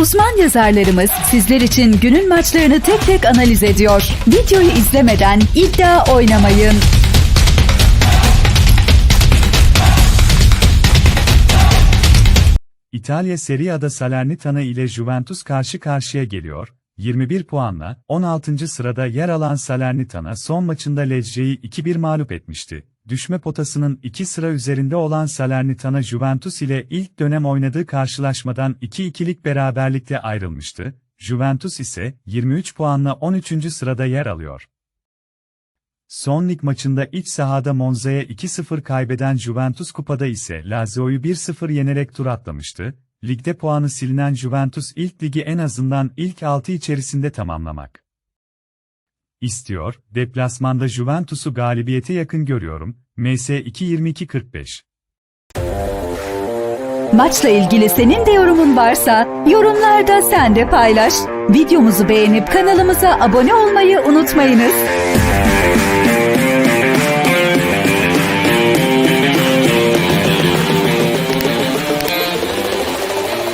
Uzman yazarlarımız sizler için günün maçlarını tek tek analiz ediyor. Videoyu izlemeden iddia oynamayın. İtalya Serie A'da Salernitana ile Juventus karşı karşıya geliyor. 21 puanla 16. sırada yer alan Salernitana son maçında Lecce'yi 2-1 mağlup etmişti. Düşme potasının 2 sıra üzerinde olan Salernitana Juventus ile ilk dönem oynadığı karşılaşmadan 2-2'lik beraberlikle ayrılmıştı. Juventus ise 23 puanla 13. sırada yer alıyor. Son lig maçında iç sahada Monza'ya 2-0 kaybeden Juventus kupada ise Lazio'yu 1-0 yenerek tur atlamıştı. Ligde puanı silinen Juventus ilk ligi en azından ilk 6 içerisinde tamamlamak istiyor. Deplasmanda Juventus'u galibiyete yakın görüyorum. MS 2-22-45 Maçla ilgili senin de yorumun varsa yorumlarda sen de paylaş. Videomuzu beğenip kanalımıza abone olmayı unutmayınız.